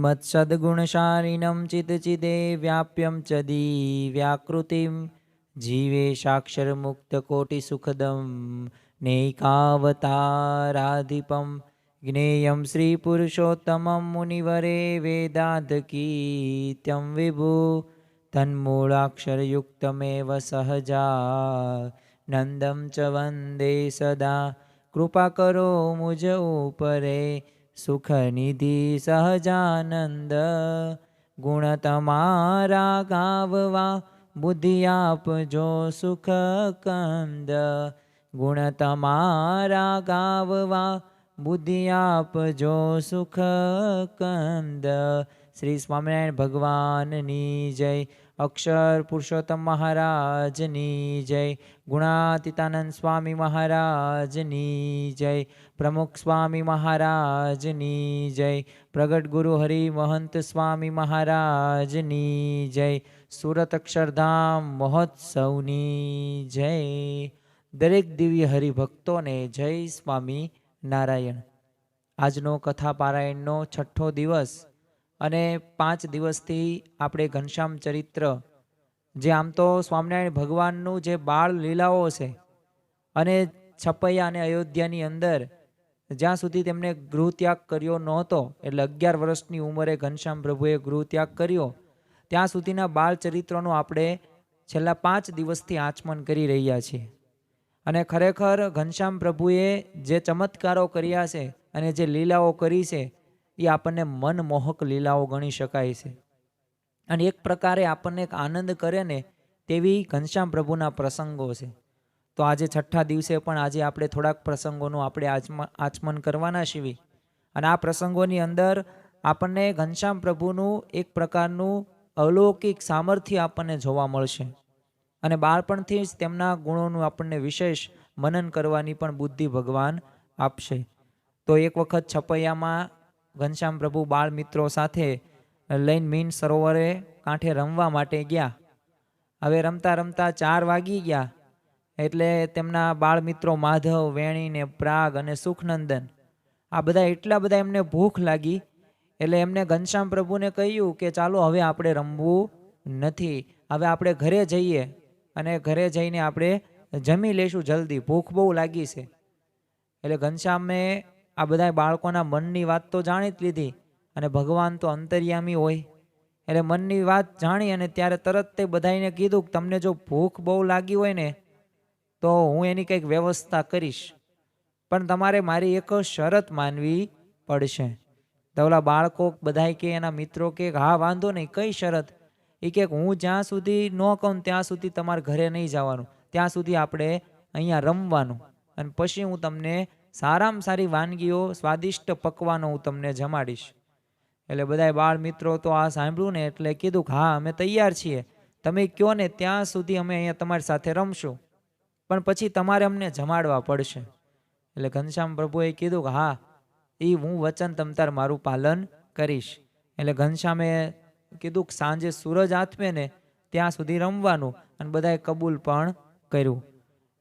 મત્સદ્ગુણશાલિનમ ચિદચિદે વ્યાપ્યમ ચદી વ્યાકૃતિમ જીવે સાક્ષરમુક્તકોટિસુખદમ નૈકાવતારાધિપમ જ્ઞેયં શ્રીપુરુષોત્તમં મુનિવરે વેદાધકીત્યં વિભુ તન્મૂળાક્ષરયુક્તમેવ સહજા નંદમ ચ વંદે સદા કૃપા કરો મુજ ઉપરે સુખનિધિ સહજાનંદ, ગુણ તમારા ગાવવા, બુદ્ધિ આપજો સુખ કંદ ગુણ તમારા ગાવવા, બુદ્ધિ આપજો સુખ કંદ શ્રી સ્વામિનારાયણ ભગવાનની જય. અક્ષર પુરુષોત્તમ મહારાજની જય. ગુણાતીતાનંદ સ્વામી મહારાજની જય. પ્રમુખ સ્વામી મહારાજની જય. પ્રગટ ગુરુ હરિ મહંત સ્વામી મહારાજની જય. સુરત અક્ષરધામ મહોત્સવની જય. દરેક દિવ્ય હરિભક્તોને જય સ્વામી નારાયણ. આજનો કથા પારાયણનો છઠ્ઠો દિવસ અને પાંચ દિવસથી આપણે ઘનશ્યામ ચરિત્ર, જે આમ તો સ્વામિનારાયણ ભગવાનનું જે બાળ લીલાઓ છે, અને છપૈયા અને અયોધ્યાની અંદર, જ્યાં સુધી તેમણે ગૃહત્યાગ કર્યો નહોતો, એટલે અગિયાર વર્ષની ઉંમરે ઘનશ્યામ પ્રભુએ ગૃહત્યાગ કર્યો, ત્યાં સુધીના બાળ ચરિત્રનું આપણે છેલ્લા પાંચ દિવસથી આચમન કરી રહ્યા છીએ. અને ખરેખર ઘનશ્યામ પ્રભુએ જે ચમત્કારો કર્યા છે, અને જે લીલાઓ કરી છે એ આપણને મનમોહક લીલાઓ ગણી શકાય છે. અને એક પ્રકારે આપણને એક આનંદ કરે ને તેવી ઘનશ્યામ પ્રભુના પ્રસંગો છે. તો આજે છઠ્ઠા દિવસે પણ આજે આપણે થોડાક પ્રસંગોનું આપણે આચમન કરવાના છીએ અને આ પ્રસંગોની અંદર આપણને ઘનશ્યામ પ્રભુનું એક પ્રકારનું અલૌકિક સામર્થ્ય આપણને જોવા મળશે. અને બાળપણથી જ તેમના ગુણોનું આપણને વિશેષ મનન કરવાની પણ બુદ્ધિ ભગવાન આપશે. તો એક વખત છપૈયામાં ઘનશ્યામ પ્રભુ બાળ મિત્રો સાથે લઈને મીન સરોવરે કાંઠે રમવા માટે ગયા. હવે રમતા રમતા ચાર વાગી ગયા એટલે તેમના બાળ મિત્રો માધવ વેણીને પ્રાગ અને સુખનંદન. આ બધા એટલા બધા એમને ભૂખ લાગી એટલે એમને ઘનશ્યામ પ્રભુને કહ્યું કે ચાલો હવે આપણે રમવું નથી. હવે આપણે ઘરે જઈએ અને ઘરે જઈને આપણે જમી લેશું જલ્દી. ભૂખ બહુ લાગી છે. એટલે ઘનશ્યામે આ બધા બાળકોના મનની વાત તો જાણી જ લીધી અને ભગવાન તો અંતર્યામી હોય. એટલે મનની વાત જાણી અને ત્યારે તરત તે બધાને કીધું કે તમને જો ભૂખ બહુ લાગી હોય ને, તો હું એની કંઈક વ્યવસ્થા કરીશ. પણ તમારે મારી એક શરત માનવી પડશે. તો ઓલા બાળકો બધાય કે, એના મિત્રો કે, હા, વાંધો નહીં, કઈ શરત? એ કે, હું જ્યાં સુધી ન કહું ત્યાં સુધી તમારે ઘરે નહીં જવાનું. ત્યાં સુધી આપણે અહીંયા રમવાનું. અને પછી હું તમને સારામાં સારી વાનગીઓ, સ્વાદિષ્ટ પકવાનો હું તમને જમાડીશ. એટલે બધાય બાળ મિત્રો તો આ સાંભળ્યું ને એટલે કીધું કે, હા, અમે તૈયાર છીએ. તમે કહો ને ત્યાં સુધી અમે અહીંયા તમારી સાથે રમશું. પણ પછી તમારે અમને જમાડવા પડશે. એટલે ઘનશ્યામ પ્રભુએ કીધું કે, હા, એ હું વચન તમ તાર મારું પાલન કરીશ. એટલે ઘનશ્યામે કીધું કે, સાંજે સૂરજ આથમે ને ત્યાં સુધી રમવાનું. અને બધાએ કબૂલ પણ કર્યું.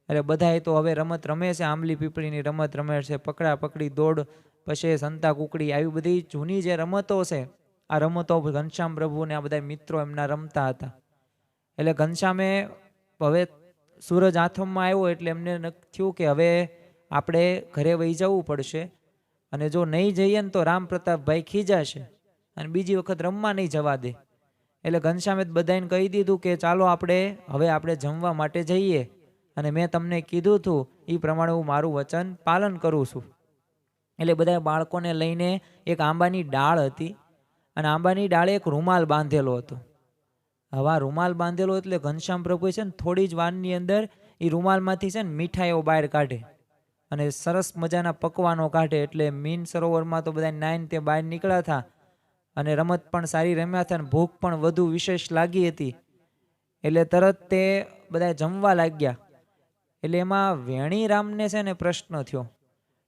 એટલે બધાએ તો હવે રમત રમે છે, આંબલી પીપળીની રમત રમે છે, પકડા, પકડી, દોડ, પછી સંતા કુકડી, આવી બધી જૂની જે રમતો છે, આ રમતો ઘનશ્યામ પ્રભુ ને આ બધા મિત્રો એમના રમતા હતા. એટલે ઘનશ્યામે હવે સૂરજ આથમમાં આવ્યો એટલે એમને થયું કે હવે આપણે ઘરે વહી જવું પડશે. અને જો નહીં જઈએ ને તો રામ પ્રતાપભાઈ ખીજાશે અને બીજી વખત રમવા નહીં જવા દે. એટલે ઘનશ્યામે બધાને કહી દીધું કે ચાલો આપણે, હવે આપણે જમવા માટે જઈએ. અને મેં તમને કીધું હતું એ પ્રમાણે હું મારું વચન પાલન કરું છું. એટલે બધા બાળકોને લઈને એક આંબાની ડાળ હતી અને આંબાની ડાળે એક રૂમાલ બાંધેલો હતો. હવે રૂમાલ બાંધેલો એટલે ઘનશ્યામ પ્રભુ છે ને થોડી જ વારની અંદર એ રૂમાલમાંથી છે ને મીઠાઈઓ બહાર કાઢે અને સરસ મજાના પકવાનો કાઢે એટલે મીન સરોવરમાં તો બધા નાઈન તે બહાર નીકળ્યા હતા અને રમત પણ સારી રમ્યા હતા અને ભૂખ પણ વધુ વિશેષ લાગી હતી. એટલે તરત તે બધા જમવા લાગ્યા. એટલે એમાં વેણીરામને છે ને પ્રશ્ન થયો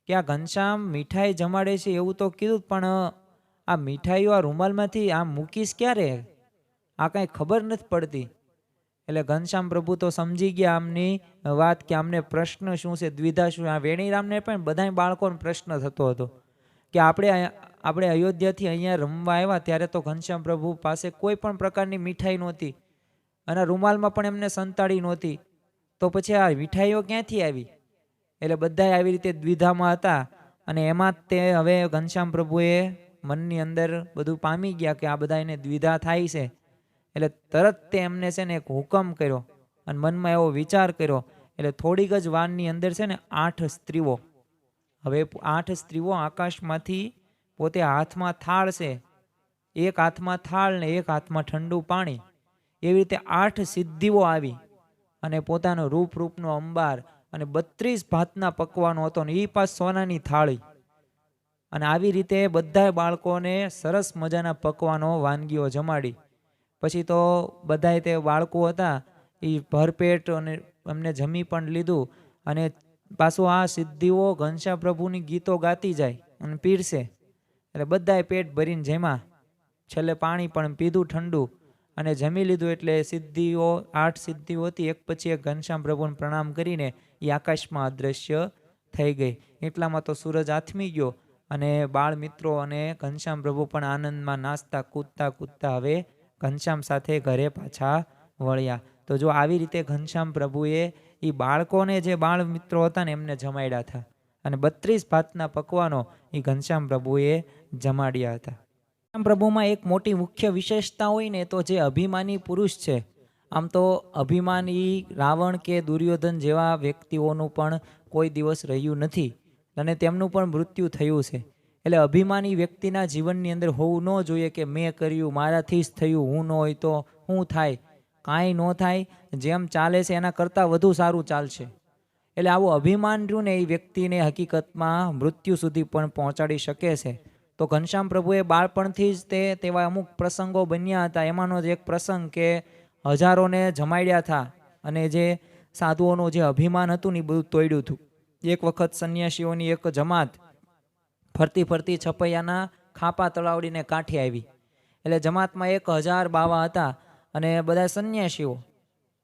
કે આ ઘનશ્યામ મીઠાઈ જમાડે છે એવું તો કીધું પણ આ મીઠાઈઓ આ રૂમાલમાંથી આમ મૂકીશ ક્યારે? આ કાંઈ ખબર નથી પડતી. એટલે ઘનશ્યામ પ્રભુ તો સમજી ગયા આમની વાત કે આમને પ્રશ્ન શું છે, દ્વિધા શું આ વેણીરામને પણ બધા બાળકોને પ્રશ્ન થતો હતો કે આપણે આપણે અયોધ્યાથી અહીંયા રમવા આવ્યા ત્યારે તો ઘનશ્યામ પ્રભુ પાસે કોઈ પણ પ્રકારની મીઠાઈ નહોતી અને રૂમાલમાં પણ એમને સંતાડી નહોતી. તો પછી આ મીઠાઈઓ ક્યાંથી આવી? એટલે બધાય આવી રીતે દ્વિધામાં હતા અને એમાં તે હવે ઘનશ્યામ પ્રભુએ મનની અંદર બધું પામી ગયા કે આ બધા એને દ્વિધા થાય છે. એટલે તરત તે એમને છે ને એક હુકમ કર્યો અને મનમાં એવો વિચાર કર્યો. એટલે થોડીક જ વારની અંદર છે ને આઠ સ્ત્રીઓ. હવે આઠ સ્ત્રીઓ આકાશમાંથી પોતે હાથમાં થાળ છે. એક હાથમાં થાળ ને એક હાથમાં ઠંડુ પાણી. એવી રીતે આઠ સિદ્ધિઓ આવી. અને પોતાનો રૂપ રૂપનો અંબાર અને બત્રીસ ભાતના પકવાનો હતો ને એ પાસ સોનાની થાળી. અને આવી રીતે બધા બાળકોને સરસ મજાના પકવાનો વાનગીઓ જમાડી. પછી તો બધાય તે બાળકો હતા, એ ભરપેટ અને એમને જમી પણ લીધું અને પાછું આ સિદ્ધિઓ ઘનશ્યા પ્રભુની ગીતો ગાતી જાય અને પીરસે. એટલે બધાએ પેટ ભરીને જેમાં. છેલ્લે પાણી પણ પીધું ઠંડુ. અને જમી લીધું એટલે સિદ્ધિઓ, આઠ સિદ્ધિઓ હતી. એક પછી એક ઘનશ્યામ પ્રભુને પ્રણામ કરીને એ આકાશમાં અદૃશ્ય થઈ ગઈ. એટલામાં તો સૂરજ આથમી ગયો અને બાળ મિત્રો અને ઘનશ્યામ પ્રભુ પણ આનંદમાં નાચતા કૂદતા કૂદતા હવે ઘનશ્યામ સાથે ઘરે પાછા વળ્યા. તો જો આવી રીતે ઘનશ્યામ પ્રભુએ એ બાળકોને જે બાળ મિત્રો હતા ને એમને જમાડ્યા હતા અને બત્રીસ ભાતના પકવાનો એ ઘનશ્યામ પ્રભુએ જમાડ્યા હતા. પ્રભુમાં એક મોટી મુખ્ય વિશેષતા હોય ને, તો જે અભિમાની પુરુષ છે, આમ તો અભિમાની રાવણ કે દુર્યોધન જેવા વ્યક્તિઓનું પણ કોઈ દિવસ રહ્યું નથી અને તેમનું પણ મૃત્યુ થયું છે. એટલે અભિમાની વ્યક્તિના જીવનની અંદર હોવું ન જોઈએ કે મેં કર્યું, મારાથી જ થયું, હું ન હોય તો હું થાય, કાંઈ ન થાય, જેમ ચાલે છે એના કરતાં વધુ સારું ચાલશે. એટલે આવું અભિમાન રહ્યું ને એ વ્યક્તિને હકીકતમાં મૃત્યુ સુધી પણ પહોંચાડી શકે છે. તો ઘનશ્યામ પ્રભુએ બાળપણથી જ તે તેવા અમુક પ્રસંગો બન્યા હતા. એમાંનો જ એક પ્રસંગ કે હજારોને જમાડ્યા હતા અને જે સાધુઓનું જે અભિમાન હતું ને એ બધું તોડ્યું હતું. એક વખત સંન્યાસીઓની એક જમાત ફરતી ફરતી છપૈયાના ખાપા તળાવડીને કાંઠે આવી. એટલે જમાતમાં એક હજાર બાવા હતા અને બધા સંન્યાસીઓ.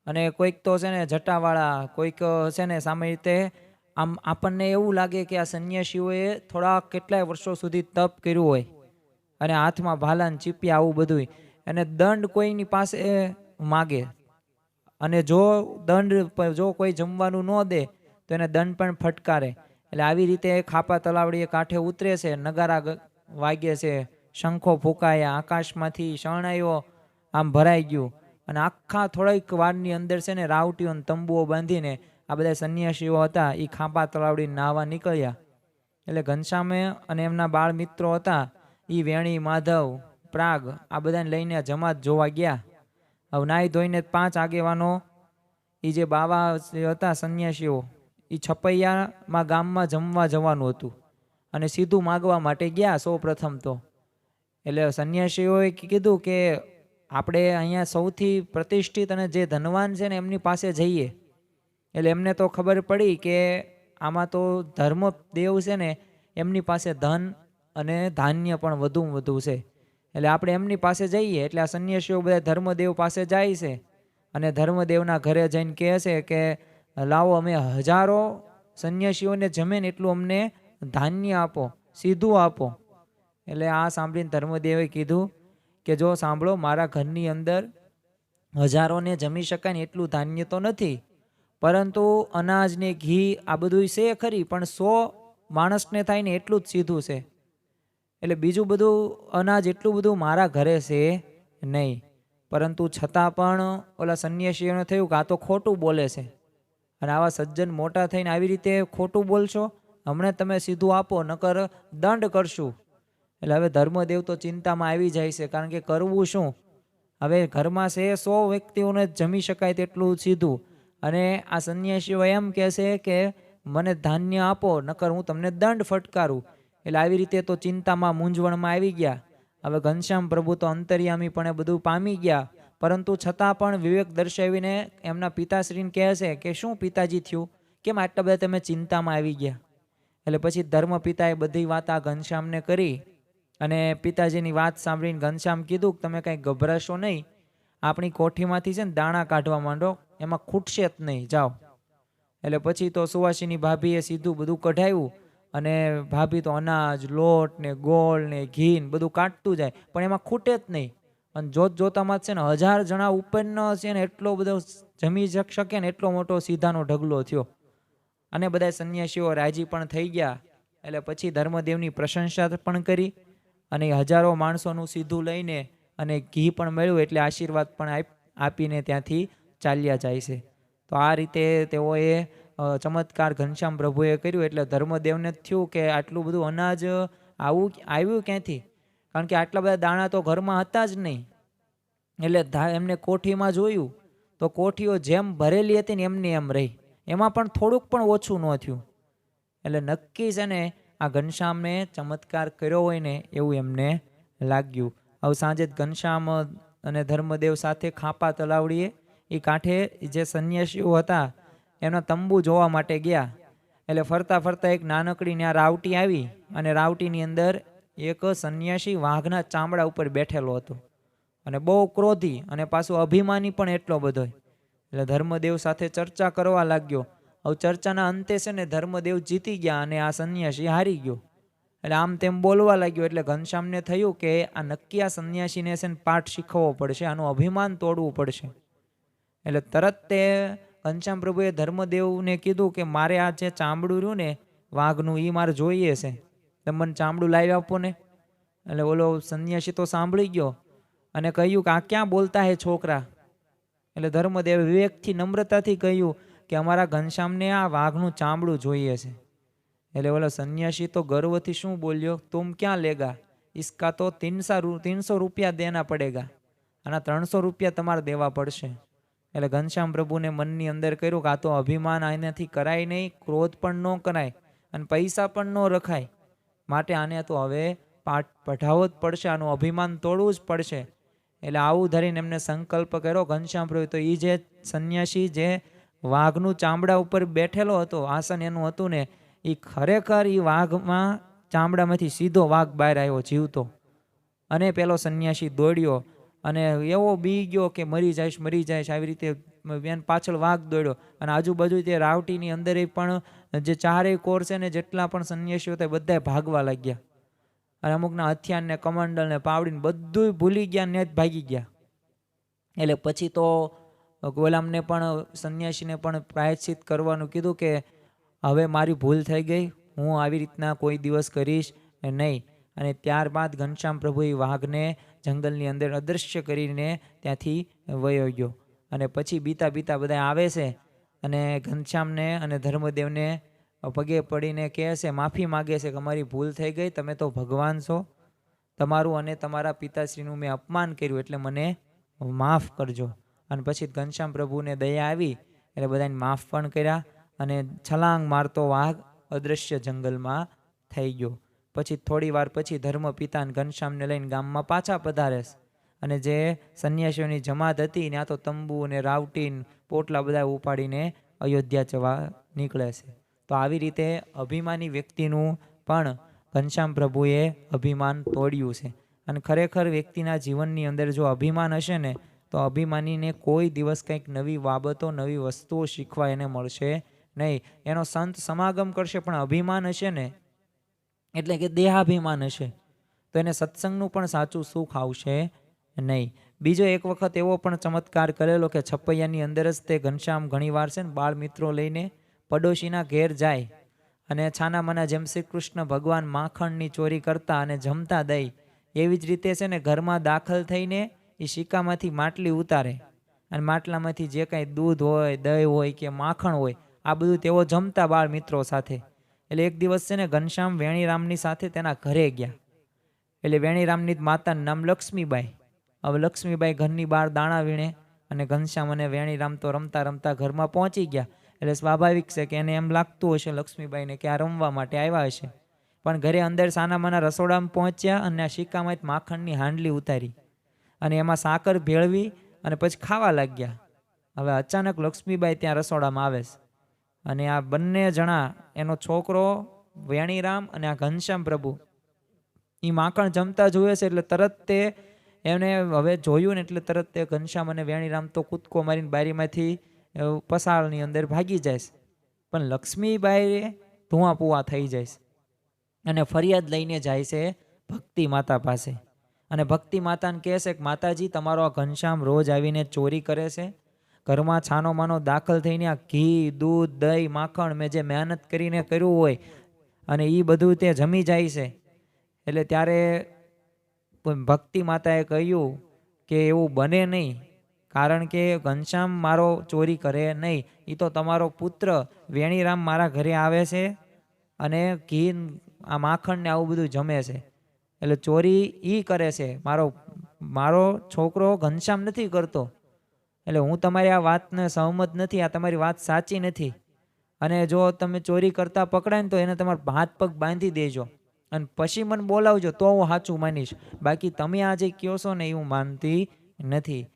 અને કોઈક તો છે ને જટાવાળા, કોઈક છે ને સામે રીતે આમ આપણને એવું લાગે કે આ સંન્યાસીઓએ થોડા કેટલાય વર્ષો સુધી તપ કર્યું હોય અને હાથમાં ભાલાન ચીપિયા આવું બધું અને દંડ કોઈની પાસે માગે. અને જો દંડ જો કોઈ જમવાનું ન દે, તો એને દંડ પણ ફટકારે. એટલે આવી રીતે ખાપા તલાવડીએ કાંઠે ઉતરે છે, નગારા વાગે છે, શંખો ફૂંકાયા, આકાશમાંથી શરણાઈઓ આમ ભરાઈ ગયું. અને આખા થોડીક વારની અંદર છે ને, રાવટીઓને તંબુઓ બાંધીને આ બધા સંન્યાસીઓ હતા એ ખાંપા તળાવડી નાહવા નીકળ્યા. એટલે ઘનશ્યામે અને એમના બાળ મિત્રો હતા એ વેણી, માધવ, પ્રાગ, આ બધાને લઈને જમાત જોવા ગયા. હવે નાહી ધોઈને પાંચ આગેવાનો એ જે બાવા હતા સંન્યાસીઓ એ છપૈયામાં ગામમાં જમવા જવાનું હતું. અને સીધું માગવા માટે ગયા સૌ પ્રથમ તો. એટલે સંન્યાસીઓએ કીધું કે આપણે અહીંયા સૌથી પ્રતિષ્ઠિત અને જે ધનવાન છે ને એમની પાસે જઈએ. એટલે એમને તો ખબર પડી કે આમાં તો ધર્મ દેવ છે ને, એમની પાસે ધન અને ધાન્ય પણ વધુમાં વધુ છે. એટલે આપણે એમની પાસે જઈએ એટલે આ સંન્યાસીઓ બધા ધર્મદેવ પાસે જાય છે અને ધર્મદેવના ઘરે જઈને કહે છે કે, લાવો અમે હજારો સંન્યાસીઓને જમે ને એટલું અમને ધાન્ય આપો, સીધું આપો. એટલે આ સાંભળીને ધર્મદેવે કીધું કે, જો સાંભળો, મારા ઘરની અંદર હજારોને જમી શકાય ને એટલું ધાન્ય તો નથી પરંતુ અનાજ ને ઘી આ બધું છે ખરી, પણ સો માણસને થાય ને એટલું જ સીધું છે. એટલે બીજું બધું અનાજ એટલું બધું મારા ઘરે છે નહીં. પરંતુ છતાં પણ ઓલા સંન્યાસીઓને થયું કે આ તો ખોટું બોલે છે. અને આવા સજ્જન મોટા થઈને આવી રીતે ખોટું બોલશો? હમણાં તમે સીધું આપો, નકર દંડ કરશું. એટલે હવે ધર્મદેવ તો ચિંતામાં આવી જાય છે, કારણ કે કરવું શું? હવે ઘરમાં છે સો વ્યક્તિઓને જમી શકાય તેટલું સીધું. અને આ સંન્યાસીઓ એમ કહે છે કે મને ધાન્ય આપો, નકર હું તમને દંડ ફટકારું. એટલે આવી રીતે તો ચિંતામાં મૂંઝવણમાં આવી ગયા. હવે ઘનશ્યામ પ્રભુ તો અંતર્યામી પણ બધું પામી ગયા. પરંતુ છતાં પણ વિવેક દર્શાવીને એમના પિતાશ્રીને કહે છે કે શું પિતાજી થયું? કેમ આટલા બધા તમે ચિંતામાં આવી ગયા? એટલે પછી ધર્મ પિતાએ બધી વાત આ ઘનશ્યામને કરી અને પિતાજીની વાત સાંભળીને ઘનશ્યામ કીધું કે તમે કાંઈ ગભરાશો નહીં. આપણી કોઠીમાંથી છે ને દાણા કાઢવા માંડો. એમાં ખૂટશે જ નહીં, જાઓ. એટલે પછી તો સુવાસીની ભાભીએ સીધું બધું કઢાવ્યું અને ભાભી તો અનાજ, લોટ ને ગોળ ને ઘી ને બધું કાઢતું જાય, પણ એમાં ખૂટે જ નહીં. અને જોત જોતામાં છે ને હજાર જણા ઉપર ન છે ને એટલો બધો જમી શક- ને એટલો મોટો સીધાનો ઢગલો થયો. અને બધા સંન્યાસીઓ રાજી પણ થઈ ગયા. એટલે પછી ધર્મદેવની પ્રશંસા પણ કરી અને હજારો માણસોનું સીધું લઈને અને ઘી પણ મળ્યું એટલે આશીર્વાદ પણ આપ- આપીને ત્યાંથી ચાલ્યા જાય છે. તો આ રીતે તેઓએ ચમત્કાર ઘનશ્યામ પ્રભુએ કર્યું એટલે ધર્મદેવને થયું કે આટલું બધું અનાજ આવું આવ્યું ક્યાંથી? કારણ કે આટલા બધા દાણા તો ઘરમાં હતા જ નહીં. એટલે એમને કોઠીમાં જોયું તો કોઠીઓ જેમ ભરેલી હતી ને એમની એમ રહી. એમાં પણ થોડુંક પણ ઓછું ન થયું. એટલે નક્કી છે ને આ ઘનશ્યામે ચમત્કાર કર્યો હોય ને એવું એમને લાગ્યું. હવે સાંજે ઘનશ્યામ અને ધર્મદેવ સાથે ખાપા તલાવડીએ. એ કાંઠે જે સંન્યાસીઓ હતા એનો તંબુ જોવા માટે ગયા. એટલે ફરતા ફરતા એક નાનકડી ત્યાં રાવટી આવી અને રાવટીની અંદર એક સંન્યાસી વાઘના ચામડા ઉપર બેઠેલો હતો. અને બહુ ક્રોધી અને પાછું અભિમાની પણ એટલો બધો. એટલે ધર્મદેવ સાથે ચર્ચા કરવા લાગ્યો. હવે ચર્ચાના અંતે છે ને ધર્મદેવ જીતી ગયા અને આ સંન્યાસી હારી ગયો. એટલે આમ તેમ બોલવા લાગ્યો એટલે ઘનશ્યામને થયું કે આ નક્કી આ સંન્યાસીને છે ને પાઠ શીખવવો પડશે, આનું અભિમાન તોડવું પડશે. એટલે તરત તે ઘનશ્યામ પ્રભુએ ધર્મદેવને કીધું કે મારે આ જે ચામડું રહ્યું ને, વાઘનું એ મારે જોઈએ છે. તમે મને ચામડું લાવી આપો ને. એટલે ઓલો સંન્યાસી તો સાંભળી ગયો અને કહ્યું કે આ ક્યાં બોલતા હે છોકરા? એટલે ધર્મદેવે વિવેકથી નમ્રતાથી કહ્યું કે અમારા ઘનશ્યામને આ વાઘનું ચામડું જોઈએ છે. એટલે ઓલો સંન્યાસી તો ગર્વથી શું બોલ્યો? તુમ ક્યાં લેગા? ઇસકા તો તીનસા તીનસો રૂપિયા દેના પડેગા. આના ત્રણસો રૂપિયા તમારે દેવા પડશે. એટલે ઘનશ્યામ પ્રભુને મનની અંદર કર્યું કે આ તો અભિમાન આનાથી કરાય નહીં, ક્રોધ પણ ન કરાય અને પૈસા પણ ન રખાય. માટે આને તો હવે પાઠ પઢાવવો જ પડશે, આનું અભિમાન તોડવું જ પડશે. એટલે આવું ધરીને એમને સંકલ્પ કર્યો. ઘનશ્યામ પ્રભુ તો એ જે સંન્યાસી જે વાઘનું ચામડા ઉપર બેઠેલો હતો, આસન એનું હતું ને એ ખરેખર એ વાઘમાં ચામડામાંથી સીધો વાઘ બહાર આવ્યો જીવતો. અને પેલો સંન્યાસી દોડ્યો. અને એવો બી ગયો કે મરી જાયશ મરી જાયશ આવી રીતે બેન પાછળ વાઘ દોડ્યો. અને આજુબાજુ તે રાવટીની અંદર પણ જે ચારેય કોર છે ને જેટલા પણ સંન્યાસીઓ હતા બધા ભાગવા લાગ્યા. અને અમુકના હથિયારને, કમંડલને, પાવડીને બધું ભૂલી ગયા ને જ ભાગી ગયા. એટલે પછી તો ગોલામને પણ સંન્યાસીને પણ પ્રાયશ્ચિત કરવાનું કીધું કે હવે મારી ભૂલ થઈ ગઈ, હું આવી રીતના કોઈ દિવસ કરીશ નહીં. અને ત્યારબાદ ઘનશ્યામ પ્રભુએ વાઘને જંગલની અંદર અદૃશ્ય કરીને ત્યાંથી વયો ગયો. અને પછી બીતા બીતા બધા આવે છે અને ઘનશ્યામને અને ધર્મદેવને પગે પડીને કહે છે, માફી માગે છે કે અમારી ભૂલ થઈ ગઈ, તમે તો ભગવાન છો. તમારું અને તમારા પિતાશ્રીનું મેં અપમાન કર્યું, એટલે મને માફ કરજો. અને પછી ઘનશ્યામ પ્રભુને દયા આવી, એટલે બધાને માફ પણ કર્યા અને છલાંગ મારતો વાઘ અદૃશ્ય જંગલમાં થઈ ગયો. પછી થોડી વાર પછી ધર્મ પિતા અને ઘનશ્યામને લઈને ગામમાં પાછા પધારે અને જે સંન્યાસીઓની જમાત હતી, ત્યાં તો તંબુ ને રાવટી પોટલા બધા ઉપાડીને અયોધ્યા જવા નીકળે છે. તો આવી રીતે અભિમાની વ્યક્તિનું પણ ઘનશ્યામ પ્રભુએ અભિમાન તોડ્યું છે. અને ખરેખર વ્યક્તિના જીવનની અંદર જો અભિમાન હશે ને, તો અભિમાનીને કોઈ દિવસ કંઈક નવી બાબતો, નવી વસ્તુઓ શીખવા એને મળશે નહીં. એનો સંત સમાગમ કરશે, પણ અભિમાન હશે ને એટલે કે દેહાભિમાન હશે. તો એને સત્સંગનું પણ સાચું સુખ આવશે નહીં. બીજો એક વખત એવો પણ ચમત્કાર કરેલો કે છપૈયાની અંદર જ તે ઘનશ્યામ ઘણીવાર છે ને બાળ મિત્રો લઈને પડોશીના ઘેર જાય અને છાના માના જેમ શ્રી કૃષ્ણ ભગવાન માખણની ચોરી કરતા અને જમતા દઈ એવી જ રીતે છે ને ઘરમાં દાખલ થઈને એ સિક્કામાંથી માટલી ઉતારે અને માટલામાંથી જે કાંઈ દૂધ હોય, દહીં હોય કે માખણ હોય, આ બધું તેઓ જમતા બાળ મિત્રો સાથે. એટલે એક દિવસ છે ને ઘનશ્યામ વેણીરામની સાથે તેના ઘરે ગયા. એટલે વેણીરામની માતાનું નામ લક્ષ્મીબાઈ. હવે લક્ષ્મીબાઈ ઘરની બહાર દાણા વીણે અને ઘનશ્યામ અને વેણીરામ તો રમતા રમતા ઘરમાં પહોંચી ગયા. એટલે સ્વાભાવિક છે કે એને એમ લાગતું હશે લક્ષ્મીબાઈને કે આ રમવા માટે આવ્યા હશે. પણ ઘરે અંદર સાનામાના રસોડામાં પહોંચ્યા અને આ સિક્કામાં માખણની હાંડલી ઉતારી. અને એમાં સાકર ભેળવી અને પછી ખાવા લાગ્યા. હવે અચાનક લક્ષ્મીબાઈ ત્યાં રસોડામાં આવે છે. અને આ બંને જણા, એનો છોકરો વેણીરામ અને આ ઘનશ્યામ પ્રભુ એ માખણ જમતા જુએ છે એટલે તરત તે એને હવે જોયું ને એટલે તરત તે ઘનશ્યામ અને વેણીરામ તો કૂદકો મારીને બારીમાંથી પસારની અંદર ભાગી જાય છે. પણ લક્ષ્મીબાઈએ ધુઆ પુઆ થઈ જાય છે અને ફરિયાદ લઈને જાય છે ભક્તિ માતા પાસે. અને ભક્તિ માતાને કહે છે કે, માતાજી, તમારો આ ઘનશ્યામ રોજ આવીને ચોરી કરે છે ઘરમાં છાનો માનો દાખલ થઈને આ ઘી, દૂધ, દહીં, માખણ મેં જે મહેનત કરીને કર્યું હોય અને એ બધું તે જમી જાય છે. એટલે ત્યારે ભક્તિ માતાએ કહ્યું કે એવું બને નહીં, કારણ કે ઘનશ્યામ મારો ચોરી કરે નહીં. એ તો તમારો પુત્ર વેણીરામ મારા ઘરે આવે છે અને ઘી, આ માખણ ને આવું બધું જમે છે. એટલે ચોરી એ કરે છે. મારો મારો છોકરો ઘનશ્યામ નથી કરતો. એટલે હું તમારી આ વાતને સહમત નથી, આ તમારી વાત સાચી નથી. અને જો તમે ચોરી કરતા પકડાય ને તો એને તમારા હાથ પગ બાંધી દેજો. અને પછી મને બોલાવજો, તો હું સાચું માનીશ. બાકી તમે આ જે કહો છો ને, એ હું માનતી નથી.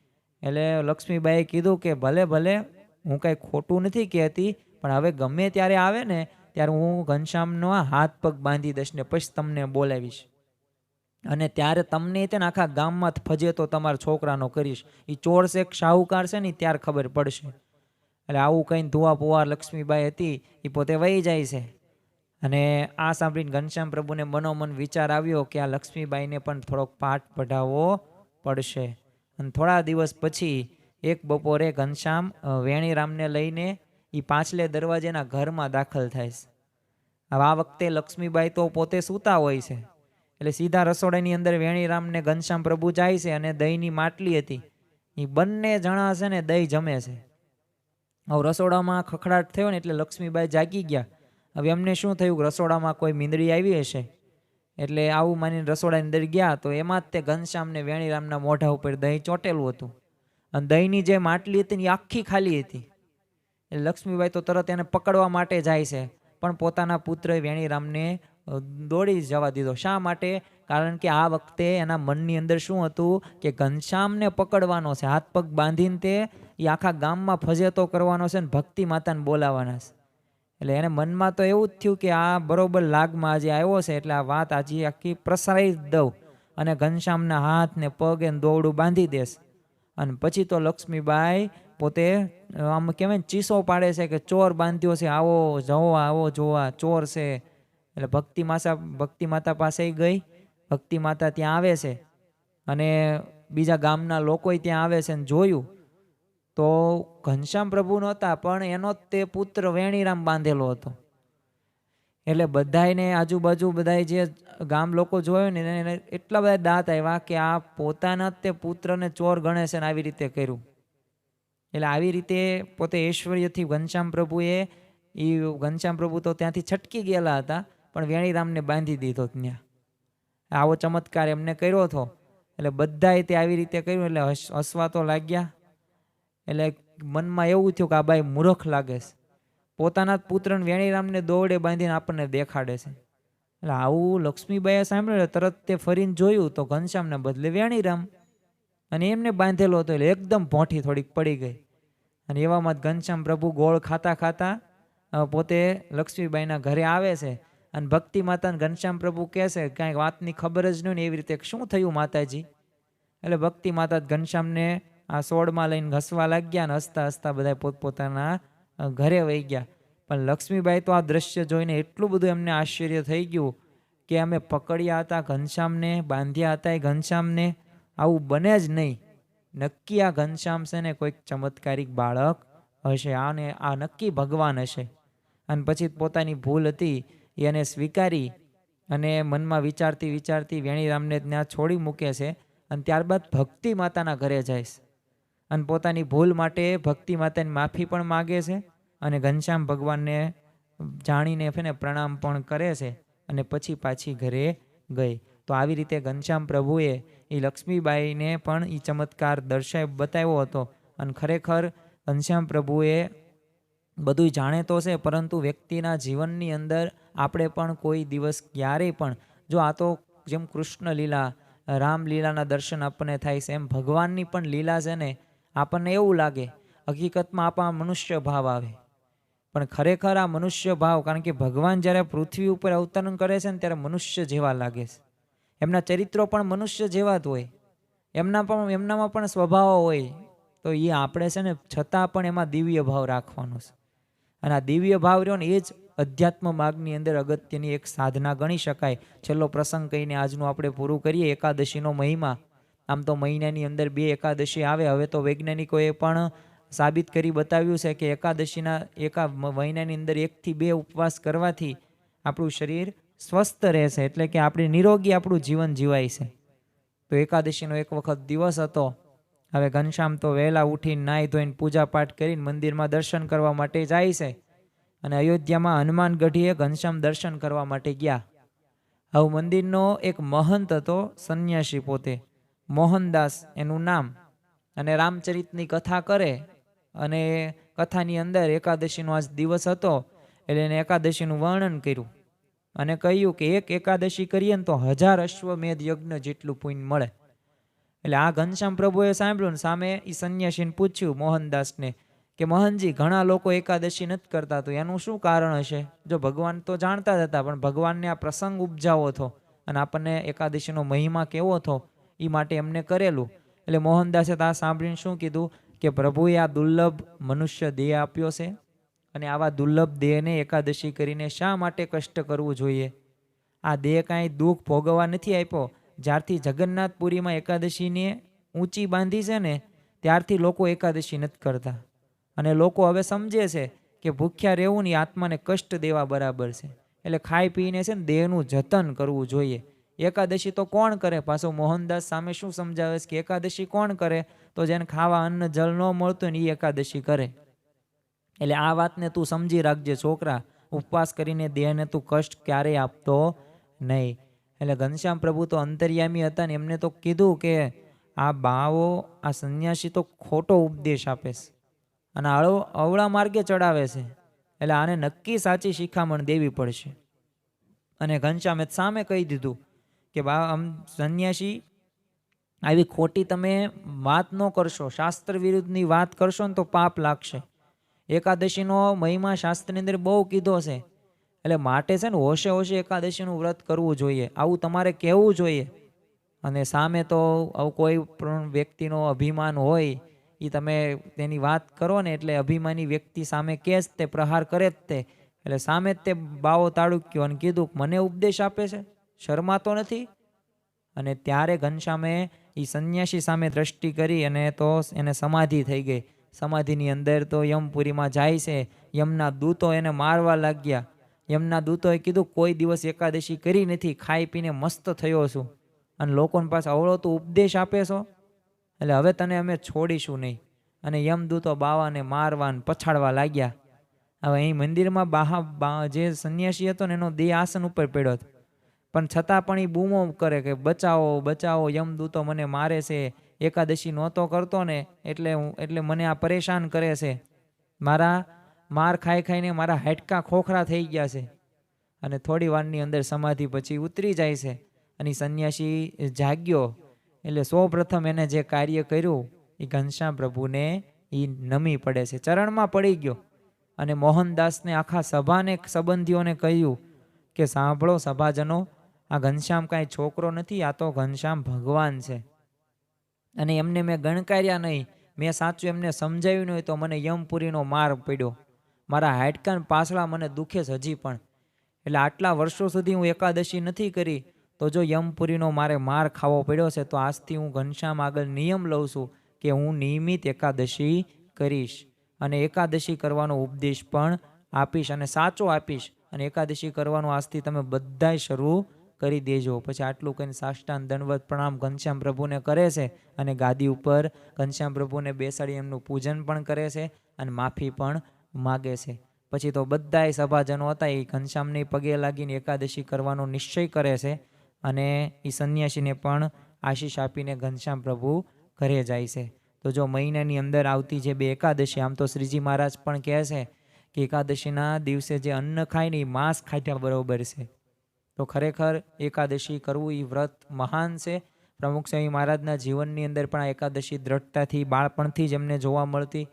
એટલે લક્ષ્મીબાઈએ કીધું કે ભલે ભલે, હું કાંઈ ખોટું નથી કહેતી, પણ હવે ગમે ત્યારે આવે ને, ત્યારે હું ઘનશ્યામનો હાથ પગ બાંધી દઈશ ને પછી તમને બોલાવીશ. અને ત્યારે તમને તે ને આખા ગામમાં ફજે તો તમારા છોકરાનો કરીશ. એ ચોર છે શાહુકાર છે ને ત્યારે ખબર પડશે. એટલે આવું કંઈ ધુઆ પુઆ લક્ષ્મીબાઈ હતી એ પોતે વહી જાય છે. અને આ સાંભળીને ઘનશ્યામ પ્રભુને મનોમન વિચાર આવ્યો કે આ લક્ષ્મીબાઈને પણ થોડોક પાઠ પઢાવવો પડશે. અને થોડા દિવસ પછી એક બપોરે ઘનશ્યામ વેણીરામને લઈને એ પાછલે દરવાજેના ઘરમાં દાખલ થાય છે. હવે આ વખતે લક્ષ્મીબાઈ તો પોતે સૂતા હોય છે. એટલે સીધા રસોડાની અંદર વેણીરામને ઘનશ્યામ પ્રભુ જાય છે અને દહીંની માટલી હતી. એ બંને જણા છે ને દહીં જમે છે. હવે રસોડામાં ખખડાટ થયો ને એટલે લક્ષ્મીબાઈ જાગી ગયા. હવે એમને શું થયું? રસોડામાં કોઈ મીંદડી આવી હશે? એટલે આવું માનીને રસોડાની અંદર ગયા તો એમાં જ તે ઘનશ્યામને વેણીરામના મોઢા ઉપર દહીં ચોટેલું હતું. અને દહીંની જે માટલી હતી ને એ આખી ખાલી હતી. એટલે લક્ષ્મીબાઈ તો તરત એને પકડવા માટે જાય છે. પણ પોતાના પુત્ર વેણીરામને દોડી જવા દીધો. શા માટે? કારણ કે આ વખતે એના મનની અંદર શું હતું કે ઘનશ્યામને પકડવાનો છે. હાથ પગ બાંધીને તે એ આખા ગામમાં ફજેતો કરવાનો છે ને ભક્તિ માતાને બોલાવવાના છે. એટલે એને મનમાં તો એવું જ થયું કે આ બરોબર લાગમાં આજે આવ્યો છે. એટલે આ વાત આજે આખી પ્રસરાઈ દઉં અને ઘનશ્યામના હાથ ને પગ એને દોવડું બાંધી દેશ. અને પછી તો લક્ષ્મીબાઈ પોતે, આમ કહેવાય ચીસો પાડે છે કે ચોર બાંધ્યો છે. આવો જવો, આવો જોવા, ચોર છે. એટલે ભક્તિ માસા, ભક્તિ માતા પાસે ગઈ. ભક્તિ માતા ત્યાં આવે છે. અને બીજા ગામના લોકોય ત્યાં આવે છે ને જોયું. તો ઘનશ્યામ પ્રભુ નહોતા, પણ એનો તે પુત્ર વેણીરામ બાંધેલો હતો. એટલે બધાને આજુબાજુ બધાય જે ગામ લોકો જોયો ને એને એટલા બધા દાંત આવ્યા કે આ પોતાના તે પુત્રને ચોર ગણે છે ને આવી રીતે કર્યું. એટલે આવી રીતે પોતે ઐશ્વર્યથી ઘનશ્યામ પ્રભુએ એ ઘનશ્યામ પ્રભુ તો ત્યાંથી છટકી ગયેલા હતા. પણ વેણીરામને બાંધી દીધો ત્યાં. આવો ચમત્કાર એમને કર્યો હતો. એટલે બધાએ તે આવી રીતે કર્યું, એટલે હસ- હસવા તો લાગ્યા. એટલે મનમાં એવું થયું કે આ બાઈ મૂર્ખ લાગે છે. પોતાના જ પુત્રને વેણીરામને દોવડે બાંધીને આપણને દેખાડે છે. એટલે આવું લક્ષ્મીબાઈએ સાંભળ્યું તરત તે ફરીને જોયું તો ઘનશ્યામને બદલે વેણીરામ. અને એમને બાંધેલો હતો, એટલે એકદમ ભોંઠી થોડીક પડી ગઈ. અને એવામાં જ ઘનશ્યામ પ્રભુ ગોળ ખાતા ખાતા પોતે લક્ષ્મીબાઈના ઘરે આવે છે. અને ભક્તિ માતાને ઘનશ્યામ પ્રભુ કહેશે કાંઈ વાતની ખબર જ નહીં ને એવી રીતે. શું થયું માતાજી? એટલે ભક્તિ માતા ઘનશ્યામને આ સોળમાં લઈને ઘસવા લાગ્યા અને હસતા હસતા બધા પોતપોતાના ઘરે વહી ગયા. પણ લક્ષ્મીબાઈ તો આ દ્રશ્ય જોઈને એટલું બધું એમને આશ્ચર્ય થઈ ગયું કે અમે પકડ્યા હતા ઘનશ્યામને, બાંધ્યા હતા એ ઘનશ્યામને. આવું બને જ નહીં. નક્કી આ ઘનશ્યામ છે ને કોઈક ચમત્કારિક બાળક હશે, આને આ નક્કી ભગવાન હશે. અને પછી પોતાની ભૂલ હતી એને સ્વીકારી અને મનમાં વિચારતી વિચારતી વેણીરામને ત્યાં છોડી મૂકે છે અને ત્યારબાદ ભક્તિ માતાના ઘરે જાય છે. અને પોતાની ભૂલ માટે ભક્તિ માતાની માફી પણ માગે છે અને ઘનશ્યામ ભગવાનને જાણીને ફેને પ્રણામ પણ કરે છે અને પછી પાછી ઘરે ગઈ. તો આવી રીતે ઘનશ્યામ પ્રભુએ એ લક્ષ્મીબાઈને પણ એ ચમત્કાર દર્શાવ બતાવ્યો હતો અને ખરેખર ઘનશ્યામ પ્રભુએ બધું જાણે તો છે, પરંતુ વ્યક્તિના જીવનની અંદર આપણે પણ કોઈ દિવસ ક્યારેય પણ, જો આ તો જેમ કૃષ્ણ લીલા રામલીલાના દર્શન આપણને થાય છે, એમ ભગવાનની પણ લીલા છે ને, આપણને એવું લાગે, હકીકતમાં આપણા મનુષ્ય ભાવ આવે. પણ ખરેખર આ મનુષ્ય ભાવ, કારણ કે ભગવાન જ્યારે પૃથ્વી ઉપર અવતરણ કરે છે ને, ત્યારે મનુષ્ય જેવા લાગે છે. એમના ચરિત્રો પણ મનુષ્ય જેવા જ હોય. એમના પણ, એમનામાં પણ સ્વભાવ હોય. તો એ આપણે છે ને, છતાં પણ એમાં દિવ્ય ભાવ રાખવાનો છે. અને આ દિવ્ય ભાવ રહ્યો ને એ જ અધ્યાત્મ માર્ગની અંદર અગત્યની એક સાધના ગણી શકાય. છેલ્લો પ્રસંગ કહીને આજનું આપણે પૂરું કરીએ. એકાદશીનો મહિમા. આમ તો મહિનાની અંદર બે એકાદશી આવે. હવે તો વૈજ્ઞાનિકોએ પણ સાબિત કરી બતાવ્યું છે કે એકાદશીના એકા મહિનાની અંદર એકથી બે ઉપવાસ કરવાથી આપણું શરીર સ્વસ્થ રહેશે. એટલે કે આપણે નિરોગી આપણું જીવન જીવાય છે. તો એકાદશીનો એક વખત દિવસ હતો. હવે ઘનશ્યામ તો વહેલા ઉઠીને નાહી ધોઈને પૂજાપાઠ કરીને મંદિરમાં દર્શન કરવા માટે જાય છે. અને અયોધ્યામાં હનુમાન ગઢીએ ઘનશ્યામ દર્શન કરવા માટે ગયા. હવે મંદિરનો એક મહંત હતો સંન્યાસી પોતે. મોહનદાસ એનું નામ. અને રામચરિતની કથા કરે. અને કથાની અંદર એકાદશીનો આજ દિવસ હતો એટલે એને એકાદશીનું વર્ણન કર્યું. અને કહ્યું કે એક એકાદશી કરીએ ને તો હજાર અશ્વમેધ યજ્ઞ જેટલું પુણ્ય મળે. એટલે આ ઘનશ્યામ પ્રભુએ સાંભળ્યું ને સામે એ સંન્યાસીને પૂછ્યું મોહનદાસને કે, મોહનજી, ઘણા લોકો એકાદશી નથી કરતા, તો એનું શું કારણ હશે? જો ભગવાન તો જાણતા જ હતા, પણ ભગવાનને આ પ્રસંગ ઉપજાવો હતો અને આપણને એકાદશીનો મહિમા કેવો હતો એ માટે એમને કરેલું. એટલે મોહનદાસે તો આ સાંભળીને શું કીધું કે, પ્રભુએ આ દુર્લભ મનુષ્ય દેહ આપ્યો છે અને આવા દુર્લભ દેહને એકાદશી કરીને શા માટે કષ્ટ કરવું જોઈએ? આ દેહ કાંઈ દુઃખ ભોગવવા નથી આપ્યો જ્યારથી જગન્નાથપુરીમાં એકાદશીને ઊંચી બાંધી છે ને, ત્યારથી લોકો એકાદશી નથી કરતા. અને લોકો હવે સમજે છે કે ભૂખ્યા રહેવું ને આત્માને કષ્ટ દેવા બરાબર છે. એટલે ખાઈ પીને છે ને દેહનું જતન કરવું જોઈએ. એકાદશી તો કોણ કરે? પાછો મોહનદાસ સામે શું સમજાવે છે કે એકાદશી કોણ કરે? તો જેને ખાવા અન્ન જળ ન મળતું ને એ એકાદશી કરે. એટલે આ વાતને તું સમજી રાખજે છોકરા. ઉપવાસ કરીને દેહને તું કષ્ટ ક્યારેય આપતો નહીં. એટલે ઘનશ્યામ પ્રભુ તો અંતર્યામી હતા ને એમને તો કીધું કે આ બાવો, આ સંન્યાસી તો ખોટો ઉપદેશ આપે છે અને આળો અવળા માર્ગે ચડાવે છે. એટલે આને નક્કી સાચી શિખામણ દેવી પડશે. અને ઘનશ્યામે સામે કહી દીધું કે બા, આમ સંન્યાસી, આવી ખોટી તમે વાત ન કરશો, શાસ્ત્ર વિરુદ્ધની વાત કરશો ને તો પાપ લાગશે. એકાદશીનો મહિમા શાસ્ત્રની અંદર બહુ કીધો છે. એટલે માટે છે ને હોશે હોશે એકાદશીનું વ્રત કરવું જોઈએ. આવું તમારે કહેવું જોઈએ. અને સામે તો આવું કોઈ પણ વ્યક્તિનો અભિમાન હોય એ તમે તેની વાત કરો ને એટલે અભિમાની વ્યક્તિ સામે કે જ તે, પ્રહાર કરે જ તે. એટલે સામે જ તે બાવો તાળુક્યો અને કીધું મને ઉપદેશ આપે છે. શરમાતો નથી. અને ત્યારે ઘનશ્યામે એ સંન્યાસી સામે દ્રષ્ટિ કરી અને તો એને સમાધિ થઈ ગઈ. સમાધિની અંદર તો યમપુરીમાં જાય છે. યમના દૂતો એને મારવા લાગ્યા. યમના દૂતોએ કીધું, કોઈ દિવસ એકાદશી કરી નથી, ખાઈ પીને મસ્ત થયો છું. અને લોકોને પાસે અવળો તો ઉપદેશ આપે છો? એટલે હવે તને અમે છોડીશું નહીં. અને યમદૂતો બાવાને મારવા ને પછાડવા લાગ્યા. હવે અહીં મંદિરમાં બાહા જે સંન્યાસી હતો ને એનો દેહ આસન ઉપર પડ્યો હતો. પણ છતાં પણ એ બૂમો કરે કે, બચાવો બચાવો યમદૂતો મને મારે છે. એકાદશી નહોતો કરતો ને, એટલે હું, એટલે મને આ પરેશાન કરે છે. મારા માર ખાઈ ખાઈને મારા હાડકાં ખોખરા થઈ ગયા છે. અને થોડી વારની અંદર સમાધિ પછી ઉતરી જાય છે. અને સંન્યાસી જાગ્યો. એટલે સૌ પ્રથમ એને જે કાર્ય કર્યું, એ ઘનશ્યામ પ્રભુને એ નમી પડે છે. ચરણમાં પડી ગયો. અને મોહનદાસને આખા સભાને, સંબંધીઓને કહ્યું કે સાંભળો સભાજનો, આ ઘનશ્યામ કાંઈ છોકરો નથી, આ તો ઘનશ્યામ ભગવાન છે. અને એમને મેં ગણકાર્યા નહીં. મેં સાચું એમને સમજાવ્યું નહીં તો મને યમપુરીનો માર પડ્યો. મારા હાડકાન પાછળા મને દુખે છે હજી પણ. એટલે આટલા વર્ષો સુધી હું એકાદશી નથી કરી, તો જો યમપુરીનો મારે માર ખાવો પડ્યો છે, તો આજથી હું ઘનશ્યામ આગળ નિયમ લઉં છું કે હું નિયમિત એકાદશી કરીશ. અને એકાદશી કરવાનો ઉપદેશ પણ આપીશ અને સાચો આપીશ. અને એકાદશી કરવાનું આજથી તમે બધાય શરૂ કરી દેજો. પછી આટલું કહીને સાષ્ટાન દંડવત પ્રણામ ઘનશ્યામ પ્રભુને કરે છે અને ગાદી ઉપર ઘનશ્યામ પ્રભુને બેસાડી એમનું પૂજન પણ કરે છે અને માફી પણ માગે છે. પછી તો બધાય સભાજનો હતા એ ઘનશ્યામને પગે લાગીને એકાદશી કરવાનો નિશ્ચય કરે છે અને એ સંન્યાસીને પણ આશીષ આપીને ઘનશ્યામ પ્રભુ ઘરે જાય છે. તો જો મહિનાની અંદર આવતી જે બે એકાદશી, આમ તો શ્રીજી મહારાજ પણ કહે છે કે એકાદશીના દિવસે જે અન્ન ખાય ને એ માંસ ખાધ્યા બરાબર છે. તો ખરેખર એકાદશી કરવું એ વ્રત મહાન છે. પ્રમુખ સ્વામી મહારાજના જીવનની અંદર પણ આ એકાદશી દ્રઢતાથી, બાળપણથી જ એમને જોવા મળતી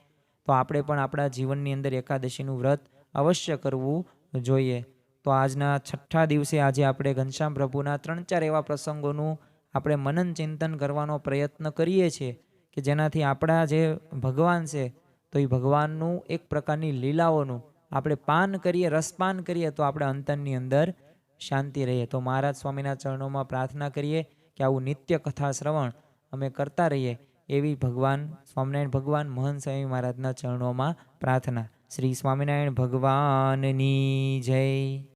તો આપણે પણ આપણા જીવનની અંદર એકાદશીનું વ્રત અવશ્ય કરવું જોઈએ. તો આજના છઠ્ઠા દિવસે આજે આપણે ઘનશ્યામ પ્રભુના ત્રણ ચાર એવા પ્રસંગોનું આપણે મનન ચિંતન કરવાનો પ્રયત્ન કરીએ છીએ કે જેનાથી આપણા જે ભગવાન છે, તો એ ભગવાનનું એક પ્રકારની લીલાઓનું આપણે પાન કરીએ, રસપાન કરીએ તો આપણે અંતરની અંદર શાંતિ રહીએ. તો મહારાજ સ્વામીના ચરણોમાં પ્રાર્થના કરીએ કે આવું નિત્ય કથા શ્રવણ અમે કરતા રહીએ. એવી ભગવાન સ્વામિનારાયણ ભગવાન મહંત સ્વામી મહારાજના ચરણોમાં પ્રાર્થના. શ્રી સ્વામિનારાયણ ભગવાનની જય.